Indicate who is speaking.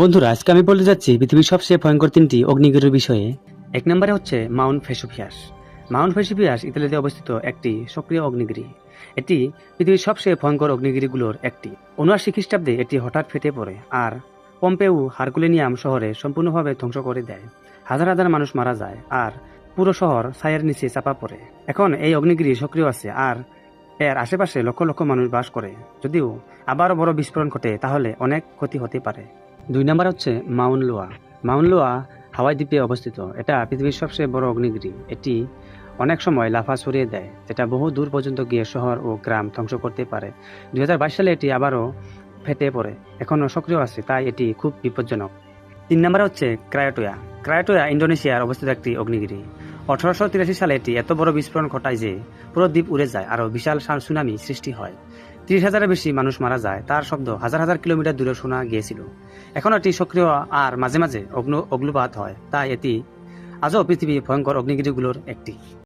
Speaker 1: বন্ধুরা, আজকে আমি বলতে যাচ্ছি পৃথিবীর সবচেয়ে ভয়ঙ্কর তিনটি অগ্নিগিরির বিষয়ে। এক নম্বরে হচ্ছে মাউন্ট ফেসুফিয়াস মাউন্ট ফেসুফিয়াস ইতালিতে অবস্থিত একটি সক্রিয় অগ্নিগিরি। এটি পৃথিবীর সবচেয়ে ভয়ঙ্কর অগ্নিগিরিগুলোর একটি। উনআশি খ্রিস্টাব্দে এটি হঠাৎ ফেটে পড়ে আর পম্পেউ হারকুলেনিয়াম শহরে সম্পূর্ণভাবে ধ্বংস করে দেয়। হাজার হাজার মানুষ মারা যায় আর পুরো শহর ছায়ের নিচে চাপা পড়ে। এখন এই অগ্নিগিরি সক্রিয় আছে আর এর আশেপাশে লক্ষ লক্ষ মানুষ বাস করে। যদিও আবারও বড় বিস্ফোরণ ঘটে, তাহলে অনেক ক্ষতি হতে পারে। দুই নম্বর হচ্ছে মাউন্ট লোয়া। মাউন্ট লোয়া হাওয়াই দ্বীপে অবস্থিত। এটা পৃথিবীর সবচেয়ে বড় অগ্নিগিরি। এটি অনেক সময় লাফা ছড়িয়ে দেয়, যেটা বহু দূর পর্যন্ত গিয়ে শহর ও গ্রাম ধ্বংস করতে পারে। দু হাজার বাইশ সালে এটি আবারও ফেটে পড়ে, এখনও সক্রিয় আছে, তাই এটি খুব বিপজ্জনক। তিন নম্বরে হচ্ছে ক্রায়োটোয়া। ক্রায়োটোয়া ইন্দোনেশিয়ার অবস্থিত একটি অগ্নিগিরি। আঠারোশো তিরাশি সালে এটি এত বড় বিস্ফোরণ ঘটায় যে পুরো দ্বীপ উড়ে যায় আরও বিশাল সুনামি সৃষ্টি হয়। ত্রিশ হাজারের বেশি মানুষ মারা যায়, তার শব্দ হাজার হাজার কিলোমিটার দূরে শোনা গিয়েছিল। এখন এটি সক্রিয় আর মাঝে মাঝে অগ্ন অগ্নুপাত হয়, তাই এটি আজও পৃথিবী ভয়ঙ্কর অগ্নিগিরিগুলোর একটি।